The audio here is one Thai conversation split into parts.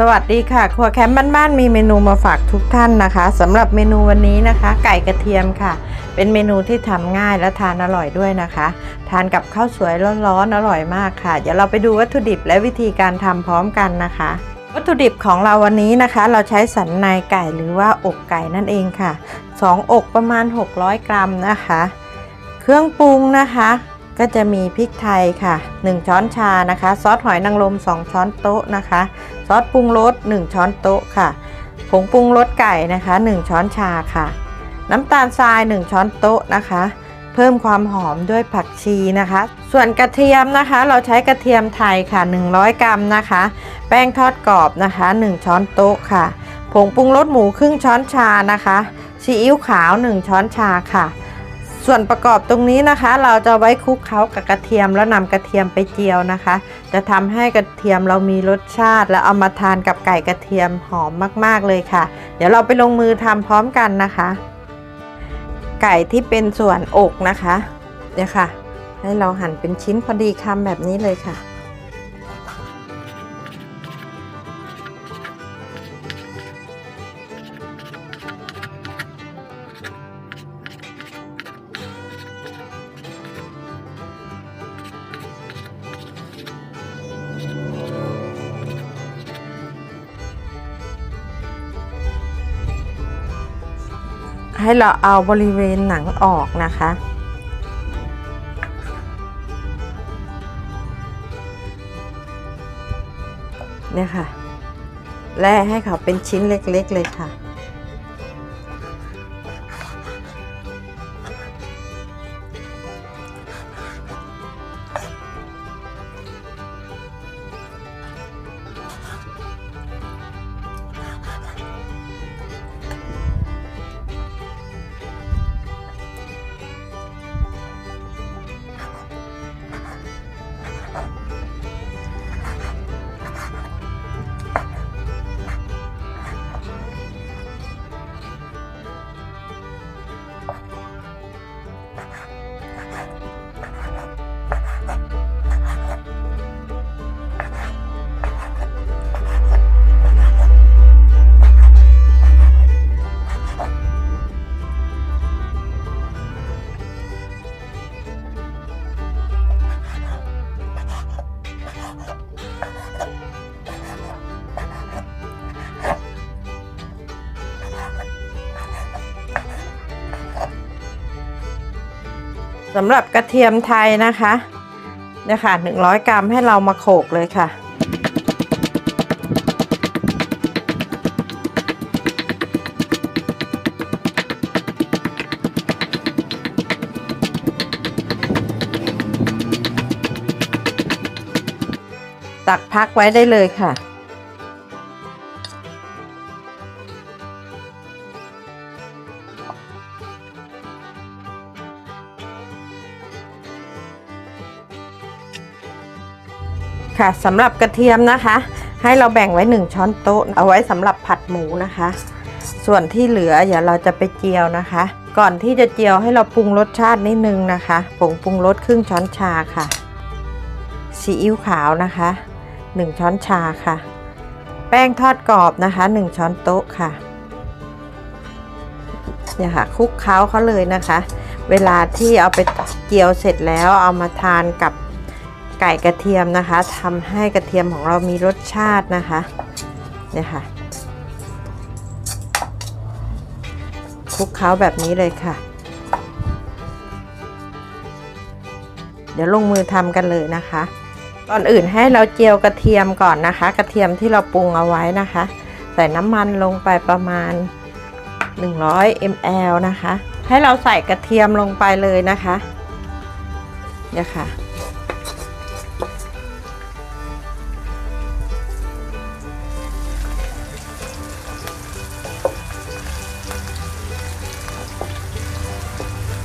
สวัสดีค่ะ ครัวแคมป์บ้านๆมีเมนูมาฝากทุกท่านนะคะสำหรับเมนูวันนี้นะคะ ไก่กระเทียมค่ะ เป็นเมนูที่ทำง่ายและทานอร่อยด้วยนะคะ ทานกับข้าวสวยร้อนๆอร่อยมากค่ะ เดี๋ยวเราไปดูวัตถุดิบและวิธีการทำพร้อมกันนะคะ วัตถุดิบของเราวันนี้นะคะ เราใช้สันในไก่หรือว่าอกไก่นั่นเองค่ะสองอกประมาณ 600 กรัมนะคะ เครื่องปรุงนะคะ ก็จะมีพริกไทยค่ะ 1 ช้อนชานะคะ ซอสหอยนางรม 2 ช้อนโต๊ะนะคะ ซอสปรุงรส 1 ช้อนโต๊ะค่ะ ผงปรุงรสไก่นะคะ 1 ช้อนชาค่ะ น้ำตาลทราย 1 ช้อนโต๊ะนะคะ เพิ่มความหอมด้วยผักชีนะคะ ส่วนกระเทียมนะคะ เราใช้กระเทียมไทยค่ะ 100 กรัมนะคะ แป้งทอดกรอบนะคะ 1 ช้อนโต๊ะค่ะ ผงปรุงรสหมูครึ่งช้อนชานะคะซีอิ๊วขาว 1 ช้อนชาค่ะ ส่วนประกอบตรงนี้นะคะ เราจะไว้คลุกเคล้ากับกระเทียมแล้วนำกระเทียมไปเจียวนะคะ จะทำให้กระเทียมเรามีรสชาติ แล้วเอามาทานกับไก่กระเทียมหอมมาก ๆเลยค่ะ เดี๋ยวเราไปลงมือทำพร้อมกันนะคะ ไก่ที่เป็นส่วนอกนะคะเนี่ยค่ะ ให้เราหั่นเป็นชิ้นพอดีคำแบบนี้เลยค่ะ ให้เราเอาบริเวณหนังออกนะคะ เนี่ยค่ะ และให้เขาเป็นชิ้นเล็กๆเลยค่ะ สำหรับกระเทียมไทยนะคะเนี่ยค่ะ 100 กรัมให้เรามาโขลกเลยค่ะ ตักพักไว้ได้เลยค่ะ ค่ะสำหรับกระเทียมนะคะ ให้เราแบ่งไว้ 1 ช้อนโต๊ะ เอาไว้สำหรับผัดหมูนะคะ ส่วนที่เหลือเดี๋ยวเราจะไปเจียวนะคะ ก่อนที่จะเจียวให้เราปรุงรสชาตินิดนึงนะคะผงปรุงรสครึ่งช้อนชาค่ะซีอิ๊วขาวนะคะ 1 ช้อนชาค่ะ แป้งทอดกรอบนะคะ 1 ช้อนโต๊ะค่ะเนี่ยค่ะคลุกเคล้าเขาเลยนะคะ เวลาที่เอาไปเจียวเสร็จแล้วเอามาทานกับ ไก่กระเทียมนะคะทำให้กระเทียมของเรามีรสชาตินะคะเนี่ยค่ะคลุกเคล้าแบบนี้เลยค่ะ เดี๋ยวลงมือทำกันเลยนะคะก่อนอื่นให้เราเจียวกระเทียมก่อนนะคะ กระเทียมที่เราปรุงเอาไว้นะคะ ใส่น้ำมันลงไปประมาณ 100 ml นะคะ ให้เราใส่กระเทียมลงไปเลยนะคะเนี่ยค่ะ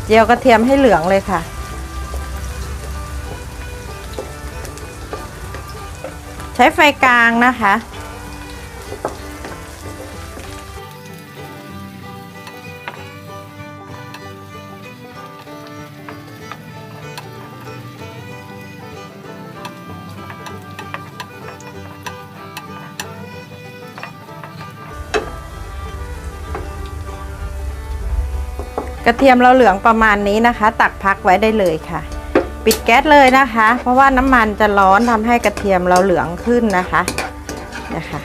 เจียวกระเทียมให้เหลืองเลยค่ะ ใช้ไฟกลางนะคะ กระเทียมเราเหลืองประมาณนี้นะคะ ตักพักไว้ได้เลยค่ะ ปิดแก๊สเลยนะคะ เพราะว่าน้ำมันจะร้อนทำให้กระเทียมเราเหลืองขึ้นนะคะนะคะ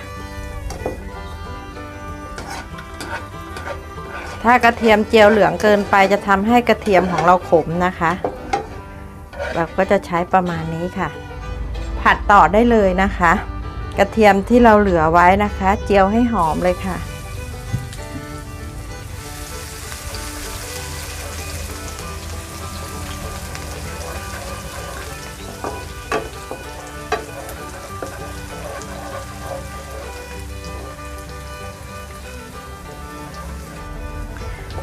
ถ้ากระเทียมเจียวเหลืองเกินไปจะทำให้กระเทียมของเราขมนะคะ เราก็จะใช้ประมาณนี้ค่ะ ผัดต่อได้เลยนะคะ กระเทียมที่เราเหลือไว้นะคะ เจียวให้หอมเลยค่ะ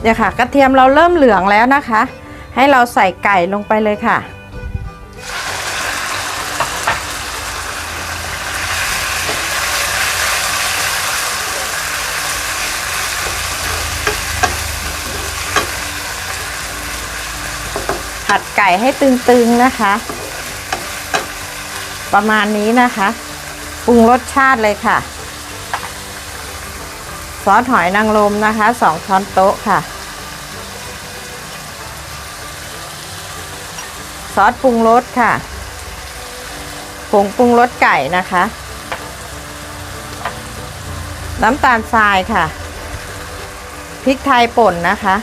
เนี่ยค่ะ กระเทียมเราเริ่มเหลืองแล้วนะคะ ให้เราใส่ไก่ลงไปเลยค่ะ ผัดไก่ให้ตึงๆนะคะ ประมาณนี้นะคะปรุงรสชาติเลยค่ะ ซอสหอยนางรมนะคะสองช้อนโต๊ะค่ะ ซอสปรุงรสค่ะ ผงปรุงรสไก่นะคะ น้ำตาลทรายค่ะ พริกไทยป่นนะคะ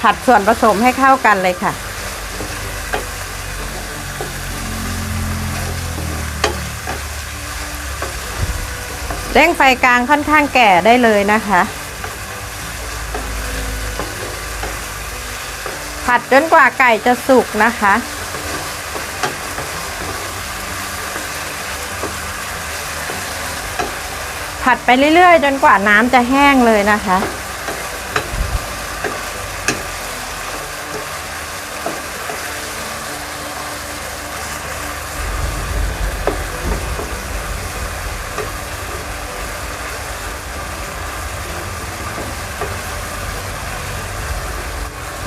ผัดส่วนผสมให้เข้ากันเลยค่ะเร่งไฟกลางค่อนข้างแก่ได้เลยนะคะ ผัดจนกว่าไก่จะสุกนะคะ ผัดไปเรื่อยๆ จนกว่าน้ำจะแห้งเลยนะคะ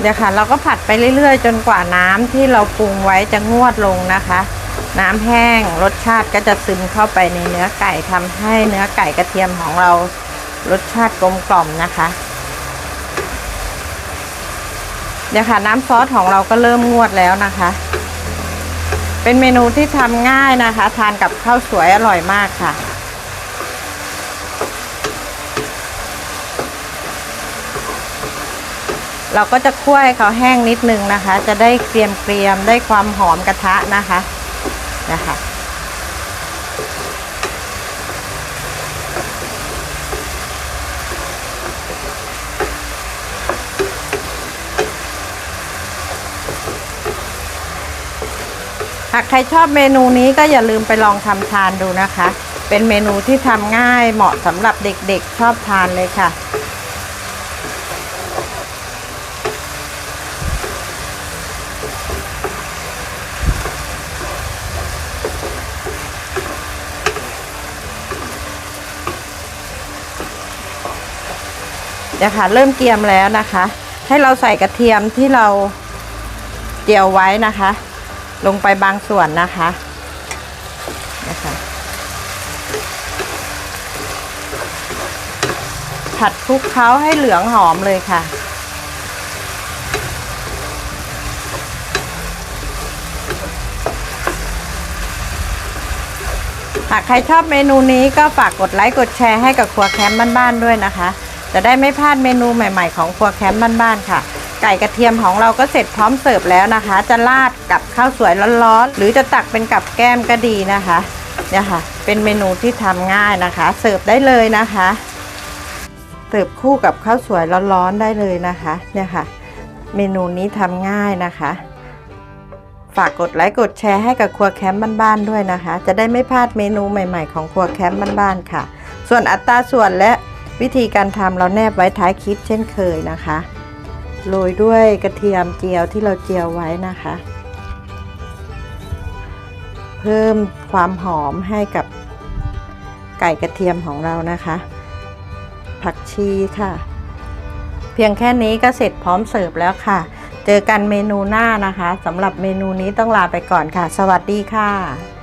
เดี๋ยวค่ะเราก็ผัดไปเรื่อยๆ จนกว่าน้ำที่เราปรุงไว้จะงวดลงนะคะ น้ำแห้งรสชาติก็จะซึมเข้าไปในเนื้อไก่ทำให้เนื้อไก่กระเทียมของเรารสชาติกลมกล่อมนะคะเดี๋ยวค่ะน้ำซอสของเราก็เริ่มงวดแล้วนะคะ เป็นเมนูที่ทำง่ายนะคะ ทานกับข้าวสวยอร่อยมากค่ะ เราก็จะคั่วให้เขาแห้งนิดนึงนะคะ จะได้เกรียมเกรียมๆได้ความหอมกระทะนะคะนะคะหากใครชอบเมนูนี้ก็อย่าลืมไปลองทำทานดูนะคะ เป็นเมนูที่ทำง่ายเหมาะสำหรับเด็กๆชอบทานเลยค่ะ เดี๋ยวค่ะเริ่มเกรียมแล้วนะคะ ให้เราใส่กระเทียมที่เราเจียวไว้นะคะ ลงไปบางส่วนนะคะนะคะ ผัดคลุกเคล้าให้เหลืองหอมเลยค่ะหากใครชอบเมนูนี้ก็ฝากกดไลค์กดแชร์ให้กับครัวแคมป์บ้านๆด้วยนะคะ จะได้ไม่พลาดเมนูใหม่ๆของครัวแคมป์บ้านๆค่ะ ไก่กระเทียมของเราก็เสร็จพร้อมเสิร์ฟแล้วนะคะ จะราดกับข้าวสวยร้อนๆหรือจะตักเป็นกับแก้มก็ดีนะคะเนี่ยค่ะ เป็นเมนูที่ทำง่ายนะคะ เสิร์ฟได้เลยนะคะเสิร์ฟคู่กับข้าวสวยร้อนๆได้เลยนะคะ เนี่ยค่ะ เมนูนี้ทำง่ายนะคะ ฝากกดไลค์กดแชร์ให้กับครัวแคมป์บ้านๆด้วยนะคะ จะได้ไม่พลาดเมนูใหม่ๆของครัวแคมป์บ้านๆค่ะ ส่วนอัตราส่วนและ วิธีการทำเราแนบไว้ท้ายคลิปเช่นเคยนะคะ โรยด้วยกระเทียมเจียวที่เราเจียวไว้นะคะ เพิ่มความหอมให้กับไก่กระเทียมของเรานะคะ ผักชีค่ะ เพียงแค่นี้ก็เสร็จพร้อมเสิร์ฟแล้วค่ะ เจอกันเมนูหน้านะคะสำหรับเมนูนี้ต้องลาไปก่อนค่ะ สวัสดีค่ะ